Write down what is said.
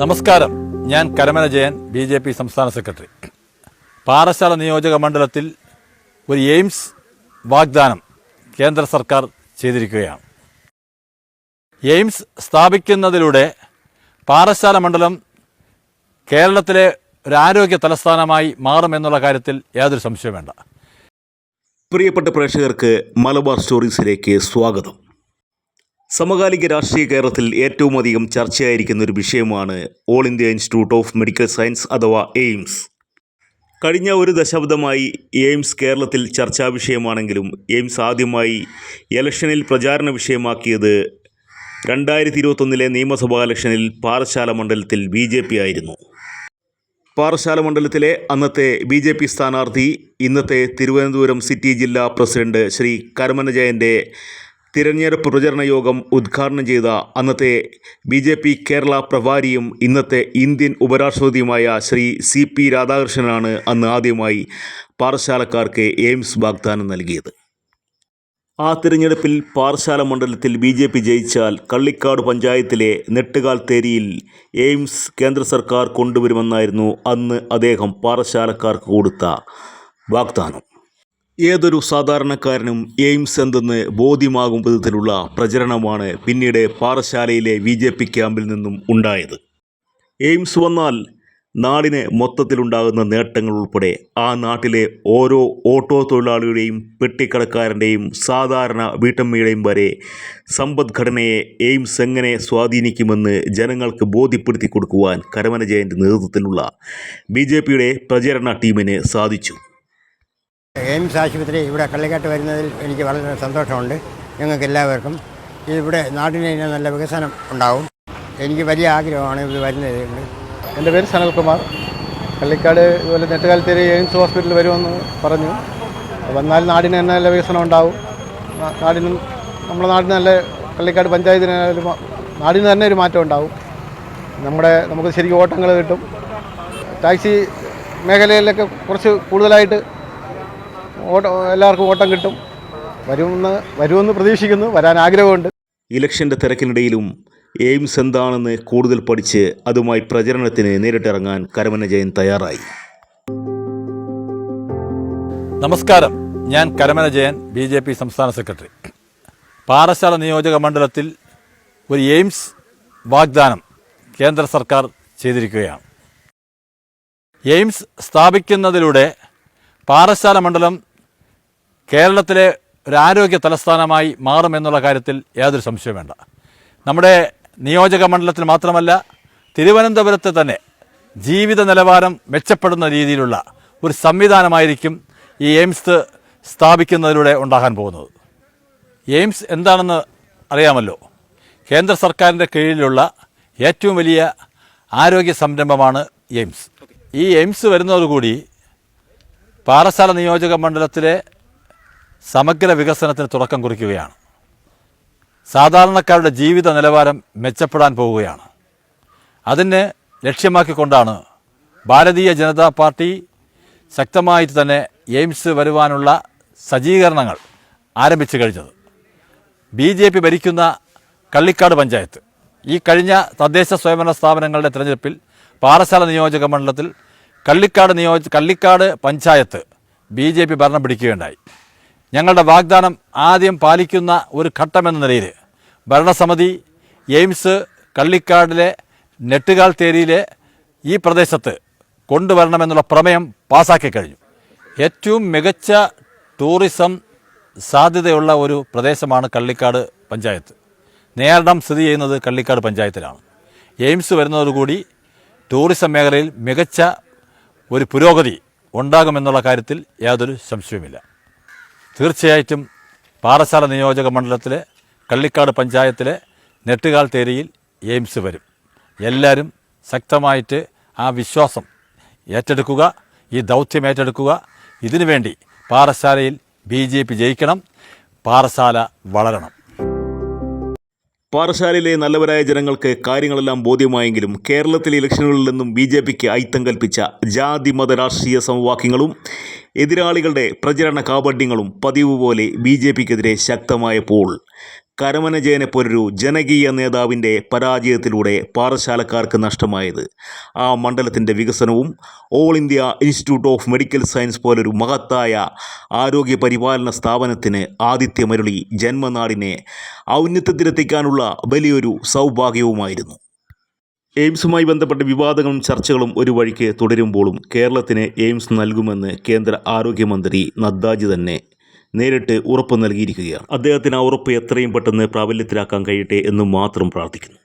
നമസ്കാരം. ഞാൻ Karamana Jayan B J P സംസ്ഥാന സെക്രട്ടറി. പാറശാല നിയോജക മണ്ഡലത്തിൽ ഒരു എയിംസ് വാഗ്ദാനം കേന്ദ്ര സർക്കാർ ചെയ്തിരിക്കുകയാണ്. എയിംസ് സ്ഥാപിക്കുന്നതിലൂടെ പാറശാല മണ്ഡലം കേരളത്തിലെ ഒരു ആരോഗ്യ തലസ്ഥാനമായി മാറുമെന്നുള്ള കാര്യത്തിൽ യാതൊരു സംശയം വേണ്ട. പ്രിയപ്പെട്ട പ്രേക്ഷകർക്ക് മലബാർ സ്റ്റോറീസിലേക്ക് സ്വാഗതം. സമകാലിക രാഷ്ട്രീയ കേരളത്തിൽ ഏറ്റവും അധികം ചർച്ചയായിരിക്കുന്ന ഒരു വിഷയമാണ് all India institute of medical science അഥവാ എയിംസ്. കഴിഞ്ഞ ഒരു ദശാബ്ദമായി എയിംസ് കേരളത്തിൽ ചർച്ചാ വിഷയമാണെങ്കിലും എയിംസ് ആദ്യമായി ഇലക്ഷനിൽ പ്രചാരണ വിഷയമാക്കിയത് രണ്ടായിരത്തി ഇരുപത്തൊന്നിലെ നിയമസഭാ ഇലക്ഷനിൽ പാറശാല മണ്ഡലത്തിൽ ബി ജെ പി ആയിരുന്നു. പാറശാല മണ്ഡലത്തിലെ അന്നത്തെ ബി ജെ പി സ്ഥാനാർത്ഥി ഇന്നത്തെ തിരുവനന്തപുരം സിറ്റി ജില്ലാ പ്രസിഡന്റ് ശ്രീ കരമന ജയന്റെ തിരഞ്ഞെടുപ്പ് പ്രചരണ യോഗം ഉദ്ഘാടനം ചെയ്ത അന്നത്തെ ബി ജെ പി കേരള പ്രഭാരിയും ഇന്നത്തെ ഇന്ത്യൻ ഉപരാഷ്ട്രപതിയുമായ ശ്രീ സി പി രാധാകൃഷ്ണനാണ് അന്ന് ആദ്യമായി പാറശാലക്കാർക്ക് എയിംസ് വാഗ്ദാനം നൽകിയത്. ആ തിരഞ്ഞെടുപ്പിൽ പാറശാല മണ്ഡലത്തിൽ ബി ജെ പി ജയിച്ചാൽ കള്ളിക്കാട് പഞ്ചായത്തിലെ നെട്ടുകാൽ തേരിയിൽ എയിംസ് കേന്ദ്ര സർക്കാർ കൊണ്ടുവരുമെന്നായിരുന്നു അന്ന് അദ്ദേഹം പാറശാലക്കാർക്ക് കൊടുത്ത വാഗ്ദാനം. ഏതൊരു സാധാരണക്കാരനും എയിംസ് എന്തെന്ന് ബോധ്യമാകും വിധത്തിലുള്ള പ്രചരണമാണ് പിന്നീട് പാറശാലയിലെ ബി ജെ പി ക്യാമ്പിൽ നിന്നും ഉണ്ടായത്. എയിംസ് വന്നാൽ നാടിന് മൊത്തത്തിലുണ്ടാകുന്ന നേട്ടങ്ങൾ ഉൾപ്പെടെ ആ നാട്ടിലെ ഓരോ ഓട്ടോ തൊഴിലാളിയുടെയും പെട്ടിക്കടക്കാരന്റെയും സാധാരണ വീട്ടമ്മയുടെയും വരെ സമ്പദ്ഘടനയെ എയിംസ് എങ്ങനെ സ്വാധീനിക്കുമെന്ന് ജനങ്ങൾക്ക് ബോധ്യപ്പെടുത്തി കൊടുക്കുവാൻ കരമന ജയന്റെ നേതൃത്വത്തിലുള്ള ബി പ്രചരണ ടീമിന് സാധിച്ചു. എയിംസ് ആശുപത്രി ഇവിടെ കള്ളിക്കാട്ട് വരുന്നതിൽ എനിക്ക് വളരെ സന്തോഷമുണ്ട്. ഞങ്ങൾക്ക് എല്ലാവർക്കും ഇവിടെ നാടിന് നല്ല വികസനം ഉണ്ടാവും. എനിക്ക് വലിയ ആഗ്രഹമാണ് ഇത് വരുന്നത് എന്റെ പേര് സനൽകുമാർ കള്ളിക്കാട് ഇതുപോലെ നെട്ടുകാലത്തേരി എയിംസ് ഹോസ്പിറ്റലിൽ വരുമെന്ന് പറഞ്ഞു. വന്നാൽ നാടിന് തന്നെ നല്ല വികസനം ഉണ്ടാവും. നാടിനും നമ്മുടെ നാടിന് നല്ല കള്ളിക്കാട് പഞ്ചായത്തിന് നാടിന് തന്നെ ഒരു മാറ്റം ഉണ്ടാവും. നമ്മുടെ നമുക്ക് ശരിക്കും ഓട്ടങ്ങൾ കിട്ടും. ടാക്സി മേഖലയിലൊക്കെ കുറച്ച് കൂടുതലായിട്ട് ഓട്ടം എല്ലാവർക്കും ഓട്ടം കിട്ടും. വരുമെന്ന് വരുമെന്ന് പ്രതീക്ഷിക്കുന്നു വരാൻ ആഗ്രഹമുണ്ട്. ഇലക്ഷന്റെ തിരക്കിനിടയിലും എയിംസ് എന്താണെന്ന് കൂടുതൽ പഠിച്ച് അതുമായി പ്രചരണത്തിന് നേരിട്ടിറങ്ങാൻ കരമന ജയൻ തയ്യാറായി. നമസ്കാരം. ഞാൻ Karamana Jayan B J P സംസ്ഥാന സെക്രട്ടറി. പാറശാല നിയോജക മണ്ഡലത്തിൽ ഒരു എയിംസ് വാഗ്ദാനം കേന്ദ്ര സർക്കാർ ചെയ്തിരിക്കുകയാണ്. എയിംസ് സ്ഥാപിക്കുന്നതിലൂടെ പാറശാല മണ്ഡലം കേരളത്തിലെ ഒരു ആരോഗ്യ തലസ്ഥാനമായി മാറുമെന്നുള്ള കാര്യത്തിൽ യാതൊരു സംശയവും വേണ്ട. നമ്മുടെ നിയോജക മണ്ഡലത്തിൽ മാത്രമല്ല തിരുവനന്തപുരത്ത് തന്നെ ജീവിത നിലവാരം മെച്ചപ്പെടുന്ന രീതിയിലുള്ള ഒരു സംവിധാനമായിരിക്കും ഈ എയിംസ് സ്ഥാപിക്കുന്നതിലൂടെ ഉണ്ടാകാൻ പോകുന്നത്. എയിംസ് എന്താണെന്ന് അറിയാമല്ലോ? കേന്ദ്ര സർക്കാരിന്റെ കീഴിലുള്ള ഏറ്റവും വലിയ ആരോഗ്യ സംരംഭമാണ് എയിംസ്. ഈ എയിംസ് വരുന്നതോടുകൂടി പാറശാല നിയോജക മണ്ഡലത്തിലെ സമഗ്ര വികസനത്തിന് തുടക്കം കുറിക്കുകയാണ്. സാധാരണക്കാരുടെ ജീവിത നിലവാരം മെച്ചപ്പെടാൻ പോവുകയാണ്. അതിന് ലക്ഷ്യമാക്കിക്കൊണ്ടാണ് ഭാരതീയ ജനതാ പാർട്ടി ശക്തമായിട്ട് തന്നെ എയിംസ് വരുവാനുള്ള സജ്ജീകരണങ്ങൾ ആരംഭിച്ചു കഴിഞ്ഞത്. ബി ജെ പി ഭരിക്കുന്ന കള്ളിക്കാട് പഞ്ചായത്ത്. ഈ കഴിഞ്ഞ തദ്ദേശ സ്വയംഭരണ സ്ഥാപനങ്ങളുടെ തിരഞ്ഞെടുപ്പിൽ പാറശാല നിയോജക മണ്ഡലത്തിൽ Kallikkad നിയോജ Kallikkad panchayat B J P ഭരണം പിടിക്കുകയുണ്ടായി. ഞങ്ങളുടെ വാഗ്ദാനം ആദ്യം പാലിക്കുന്ന ഒരു ഘട്ടമെന്ന നിലയിൽ ഭരണസമിതി എയിംസ് കള്ളിക്കാടിലെ നെട്ടുകാൽ തേരിയിലെ ഈ പ്രദേശത്ത് കൊണ്ടുവരണമെന്നുള്ള പ്രമേയം പാസാക്കി കഴിഞ്ഞു. ഏറ്റവും മികച്ച ടൂറിസം സാധ്യതയുള്ള ഒരു പ്രദേശമാണ് കള്ളിക്കാട് പഞ്ചായത്ത്. നേരിടം സ്ഥിതി ചെയ്യുന്നത് കള്ളിക്കാട് പഞ്ചായത്തിലാണ്. എയിംസ് വരുന്നതോടുകൂടി ടൂറിസം മേഖലയിൽ മികച്ച ഒരു പുരോഗതി ഉണ്ടാകുമെന്നുള്ള കാര്യത്തിൽ യാതൊരു സംശയവുമില്ല. തീർച്ചയായിട്ടും പാറശാല നിയോജക മണ്ഡലത്തിലെ കള്ളിക്കാട് പഞ്ചായത്തിലെ നെട്ടുകാൽ തേരിയിൽ എയിംസ് വരും. എല്ലാവരും ശക്തമായിട്ട് ആ വിശ്വാസം ഏറ്റെടുക്കുക ഈ ദൗത്യം ഏറ്റെടുക്കുക. ഇതിനുവേണ്ടി പാറശാലയിൽ ബി ജെ പി ജയിക്കണം പാറശാല വളരണം. പാറശാലയിലെ നല്ലവരായ ജനങ്ങൾക്ക് കാര്യങ്ങളെല്ലാം ബോധ്യമായെങ്കിലും കേരളത്തിലെ ഇലക്ഷനുകളിൽ നിന്നും ബി ജെ പിക്ക് ഐത്തം കൽപ്പിച്ച ജാതി മത രാഷ്ട്രീയ സമവാക്യങ്ങളും എതിരാളികളുടെ പ്രചരണ കാപട്യങ്ങളും പതിവ് പോലെ ബി ജെ പിക്കെതിരെ ശക്തമായപ്പോൾ കരമന ജയനെപ്പോലൊരു ജനകീയ നേതാവിന്റെ പരാജയത്തിലൂടെ പാറശാലക്കാർക്ക് നഷ്ടമായത്. ആ മണ്ഡലത്തിന്റെ വികസനവും all India institute of medical science പോലൊരു മഹത്തായ ആരോഗ്യ പരിപാലന സ്ഥാപനത്തിന് ആതിഥ്യമരുളി ജന്മനാടിനെ ഔന്നത്യത്തിലെത്തിക്കാനുള്ള വലിയൊരു സൗഭാഗ്യവുമായിരുന്നു. എയിംസുമായി ബന്ധപ്പെട്ട വിവാദങ്ങളും ചർച്ചകളും ഒരു വഴിക്ക് തുടരുമ്പോഴും കേരളത്തിന് എയിംസ് നൽകുമെന്ന് കേന്ദ്ര ആരോഗ്യമന്ത്രി നദ്ദാജി തന്നെ നേരിട്ട് ഉറപ്പ് നൽകിയിരിക്കുകയാണ്. അദ്ദേഹത്തിന് ആ ഉറപ്പ് എത്രയും പെട്ടെന്ന് പ്രാബല്യത്തിലാക്കാൻ കഴിയട്ടെ എന്ന് മാത്രം പ്രാർത്ഥിക്കുന്നു.